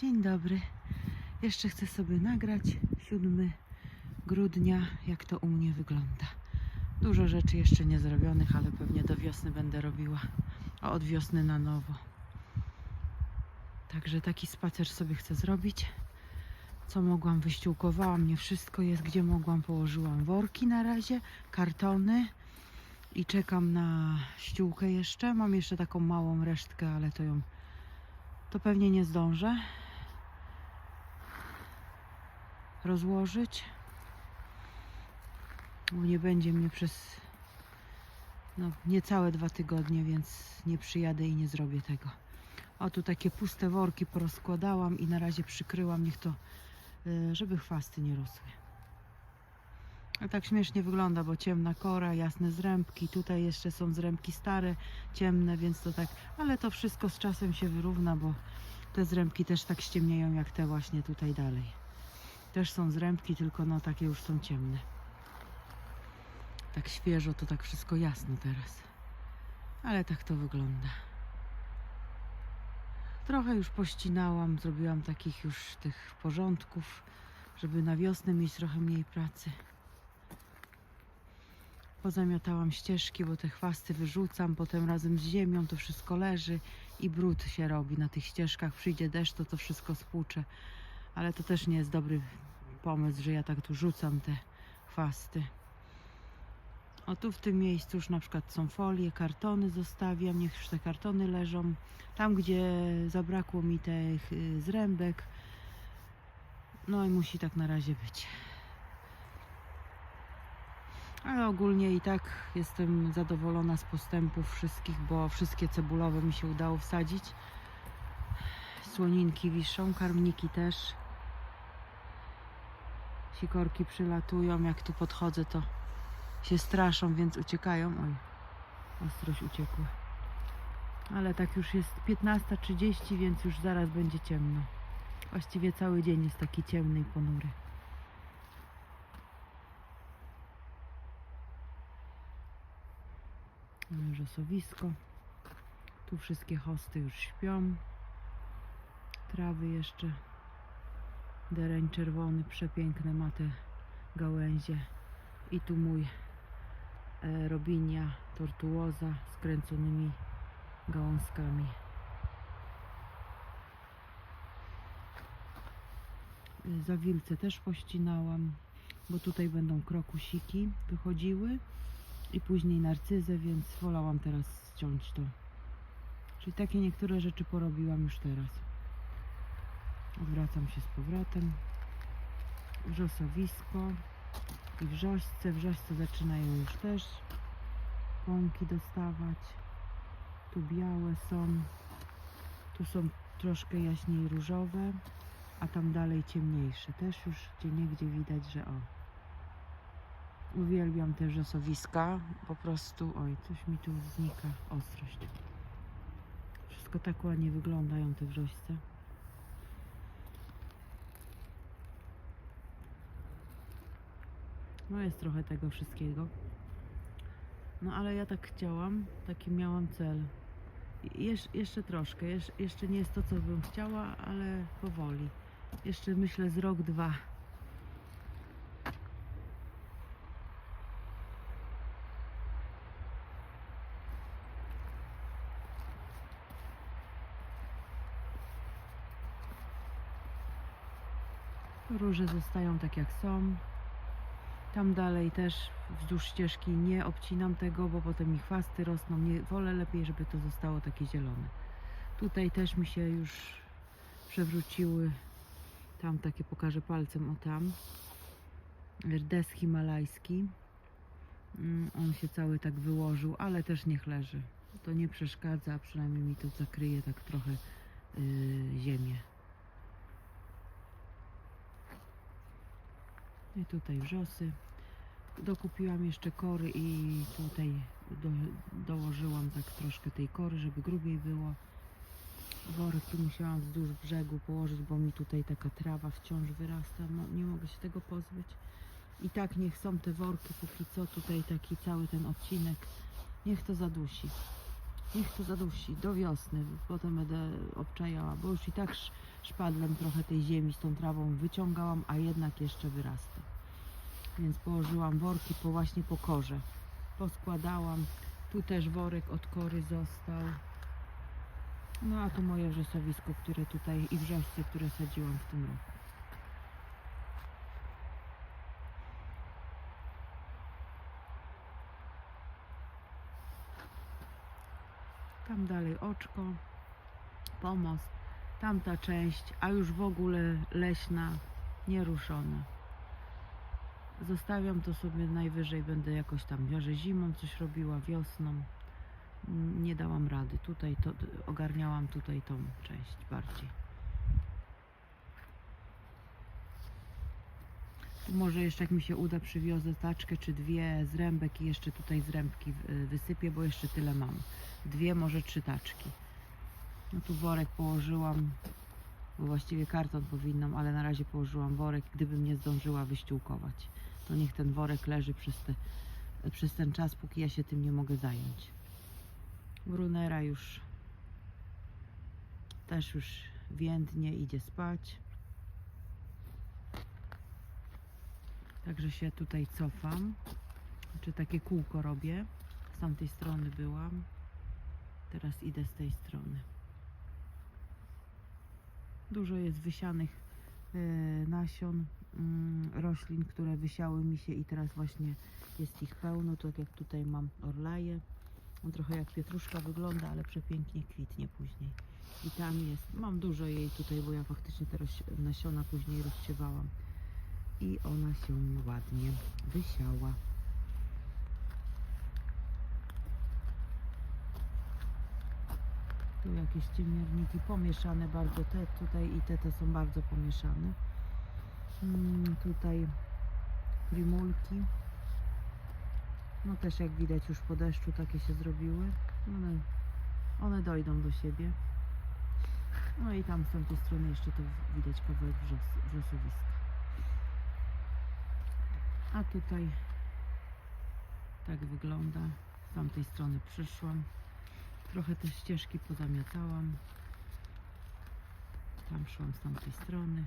Dzień dobry. Jeszcze chcę sobie nagrać 7 grudnia, jak to u mnie wygląda. Dużo rzeczy jeszcze nie zrobionych, ale pewnie do wiosny będę robiła. A od wiosny na nowo. Także taki spacer sobie chcę zrobić. Co mogłam, wyściółkowałam. Nie wszystko jest, gdzie mogłam. Położyłam worki na razie, kartony i czekam na ściółkę jeszcze. Mam jeszcze taką małą resztkę, ale to ją to pewnie nie zdążę rozłożyć. Bo nie będzie mnie przez no, niecałe dwa tygodnie, więc nie przyjadę i nie zrobię tego. O, tu takie puste worki porozkładałam i na razie przykryłam, niech to, y, żeby chwasty nie rosły. A tak śmiesznie wygląda, bo ciemna kora, jasne zrębki. Tutaj jeszcze są zrębki stare, ciemne, więc to tak, ale to wszystko z czasem się wyrówna, bo te zrębki też tak ściemnieją jak te właśnie tutaj dalej. Też są zrębki, tylko no takie już są ciemne. Tak świeżo, to tak wszystko jasno teraz. Ale tak to wygląda. Trochę już pościnałam, zrobiłam takich już tych porządków, żeby na wiosnę mieć trochę mniej pracy. Pozamiatałam ścieżki, bo te chwasty wyrzucam, potem razem z ziemią to wszystko leży i brud się robi na tych ścieżkach. Przyjdzie deszcz, to to wszystko spłucze. Ale to też nie jest dobry pomysł, że ja tak tu rzucam te chwasty. O tu w tym miejscu już na przykład są folie, kartony zostawiam, niech już te kartony leżą. Tam, gdzie zabrakło mi tych y, zrębek, no i musi tak na razie być. Ale ogólnie i tak jestem zadowolona z postępów wszystkich, bo wszystkie cebulowe mi się udało wsadzić. Słoninki wiszą, karmniki też. Sikorki przylatują, jak tu podchodzę to się straszą, więc uciekają. Oj, ostrość uciekła. Ale tak już jest 15.30, więc już zaraz będzie ciemno. Właściwie cały dzień jest taki ciemny i ponury. Rzosowisko. Tu wszystkie hosty już śpią. Trawy jeszcze. Dereń czerwony, przepiękne ma te gałęzie. I tu mój e, robinia tortuoza z kręconymi gałązkami. Zawilce też pościnałam, bo tutaj będą krokusiki wychodziły i później narcyzę, więc wolałam teraz ściąć to. Czyli takie niektóre rzeczy porobiłam już teraz. Odwracam się z powrotem. Wrzosowisko i wrzośce. Wrzośce zaczynają już też pąki dostawać. Tu białe są. Tu są troszkę jaśniej różowe, a tam dalej ciemniejsze. Też już gdzie niegdzie widać, że o. Uwielbiam te wrzosowiska. Po prostu, oj, coś mi tu znika ostrość. Wszystko tak ładnie wyglądają te wrzośce. No jest trochę tego wszystkiego. No ale ja tak chciałam, taki miałam cel. Jesz, jeszcze troszkę, jesz, jeszcze nie jest to, co bym chciała, ale powoli. Jeszcze myślę z rok, dwa. Róże zostają tak jak są. Tam dalej też wzdłuż ścieżki nie obcinam tego, bo potem mi chwasty rosną. Nie, wolę lepiej, żeby to zostało takie zielone. Tutaj też mi się już przewróciły. Tam takie pokażę palcem o tam. Rdes himalajski. Mm, On się cały tak wyłożył, ale też niech leży. To nie przeszkadza, przynajmniej mi to zakryje tak trochę yy, ziemię. I tutaj wrzosy. Dokupiłam jeszcze kory i tutaj do, dołożyłam tak troszkę tej kory, żeby grubiej było. Worek tu musiałam wzdłuż brzegu położyć, bo mi tutaj taka trawa wciąż wyrasta. No, nie mogę się tego pozbyć. I tak niech są te worki póki co tutaj taki cały ten odcinek. Niech to zadusi. Niech to zadusi do wiosny. Potem będę obczajała, bo już i tak sz- szpadlem trochę tej ziemi z tą trawą wyciągałam, a jednak jeszcze wyrasta. Więc położyłam worki po właśnie po korze. Poskładałam. Tu też worek od kory został. No a tu moje wrzosowisko, które tutaj i wrzosy, które sadziłam w tym roku. Tam dalej oczko, pomost, tamta część, a już w ogóle leśna, nieruszona. Zostawiam to sobie najwyżej, będę jakoś tam może zimą coś robiła, wiosną. Nie dałam rady. Tutaj to ogarniałam tutaj tą część bardziej. Może jeszcze jak mi się uda przywiozę taczkę czy dwie z rębek i jeszcze tutaj z rębki y, wysypię, bo jeszcze tyle mam. Dwie, może trzy taczki. No tu worek położyłam, bo właściwie karton powinnam, ale na razie położyłam worek, gdybym nie zdążyła wyściółkować. To niech ten worek leży przez, te, przez ten czas, póki ja się tym nie mogę zająć. Brunera już też już więdnie idzie spać. Także się tutaj cofam. Czy takie kółko robię. Z tamtej strony byłam. Teraz idę z tej strony. Dużo jest wysianych e, nasion mm, roślin, które wysiały mi się i teraz właśnie jest ich pełno. Tak jak tutaj mam orlaję. On trochę jak pietruszka wygląda, ale przepięknie kwitnie później. I tam jest, mam dużo jej tutaj, bo ja faktycznie teraz nasiona później rozsiewałam. I ona się mi ładnie wysiała. Tu jakieś ciemierniki pomieszane bardzo, te tutaj i te, te są bardzo pomieszane. Mm, tutaj primulki. No też jak widać już po deszczu takie się zrobiły. One, one dojdą do siebie. No i tam z tamtej strony jeszcze to widać kawałek wrzos, wrzosowiska. A tutaj tak wygląda. Z tamtej strony przyszłam. Trochę te ścieżki pozamiatałam. Tam szłam z tamtej strony.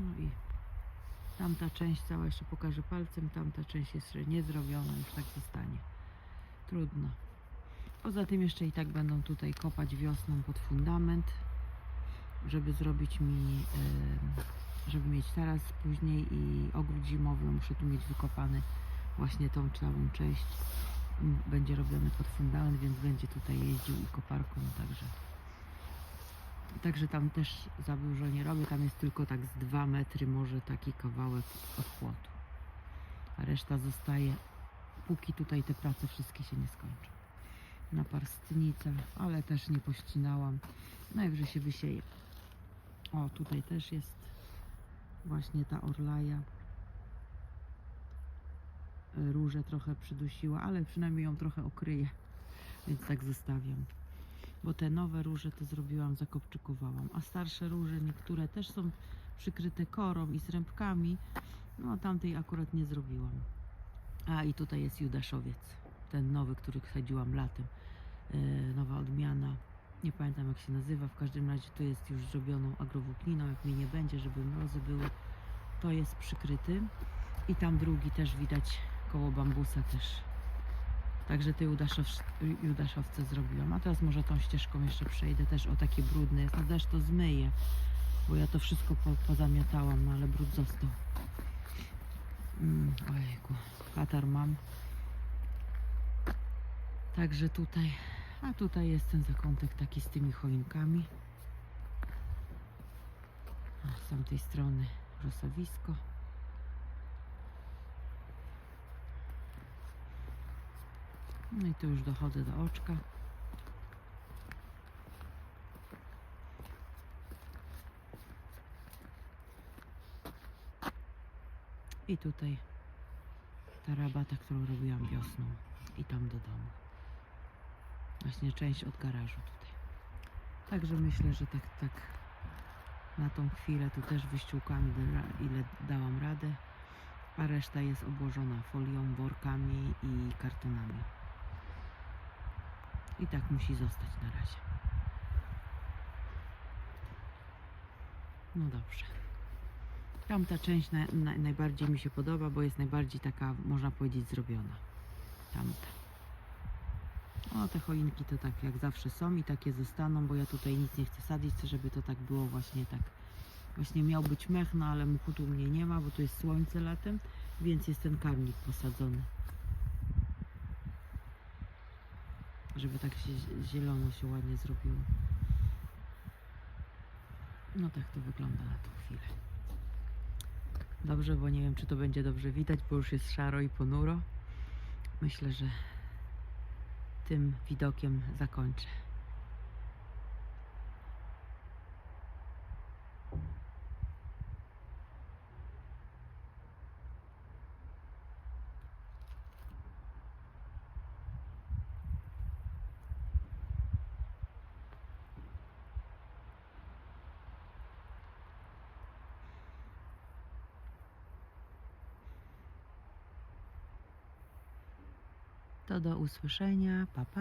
No i tamta część cała jeszcze pokażę palcem. Tamta część jest jeszcze nie zrobiona, już tak zostanie. Trudno. Poza tym jeszcze i tak będą tutaj kopać wiosną pod fundament, żeby zrobić mi, żeby mieć teraz później i ogród zimowy. Muszę tu mieć wykopany właśnie tą całą część. Mm, Będzie robiony pod fundament, więc będzie tutaj jeździł i koparką, także Także tam też za dużo nie robię, tam jest tylko tak z 2 metry może taki kawałek od płotu. A reszta zostaje, póki tutaj te prace wszystkie się nie skończą. Na parstnicach, ale też nie pościnałam. Najwyżej się wysieje. O, tutaj też jest właśnie ta orlaja. Róże trochę przydusiła, ale przynajmniej ją trochę okryje, więc tak zostawiam. Bo te nowe róże to zrobiłam, zakopczykowałam, a starsze róże niektóre też są przykryte korą i zrębkami, no tamtej akurat nie zrobiłam. A i tutaj jest judaszowiec, ten nowy, który sadziłam latem, e, nowa odmiana, nie pamiętam jak się nazywa, w każdym razie tu jest już zrobioną agrowłókniną, jak mi nie będzie, żeby mrozy były, to jest przykryty i tam drugi też widać koło bambusa też Także te judaszow, judaszowce zrobiłam. A teraz może tą ścieżką jeszcze przejdę też o takie brudne jest. No deszcz to zmyje, bo ja to wszystko po, pozamiatałam, no ale brud został. Mm, ojejku, katar mam. Także tutaj, a tutaj jest ten zakątek taki z tymi choinkami. A z tamtej strony rosowisko. No i tu już dochodzę do oczka. I tutaj ta rabata, którą robiłam wiosną i tam do domu. Właśnie część od garażu tutaj. Także myślę, że tak, tak na tą chwilę tu też wyściółkami ile dałam radę, a reszta jest obłożona folią, workami i kartonami. I tak musi zostać na razie. No dobrze. Tamta część na, na, najbardziej mi się podoba, bo jest najbardziej taka, można powiedzieć, zrobiona. Tamta. O, te choinki to tak jak zawsze są i takie zostaną, bo ja tutaj nic nie chcę sadzić, żeby to tak było właśnie tak. Właśnie miał być mech, no ale mchu tu mnie nie ma, bo tu jest słońce latem, więc jest ten karmnik posadzony. Żeby tak się zielono się ładnie zrobiło. No tak to wygląda na tą chwilę. Dobrze, bo nie wiem, czy to będzie dobrze widać, bo już jest szaro i ponuro. Myślę, że tym widokiem zakończę. To do usłyszenia. Pa pa.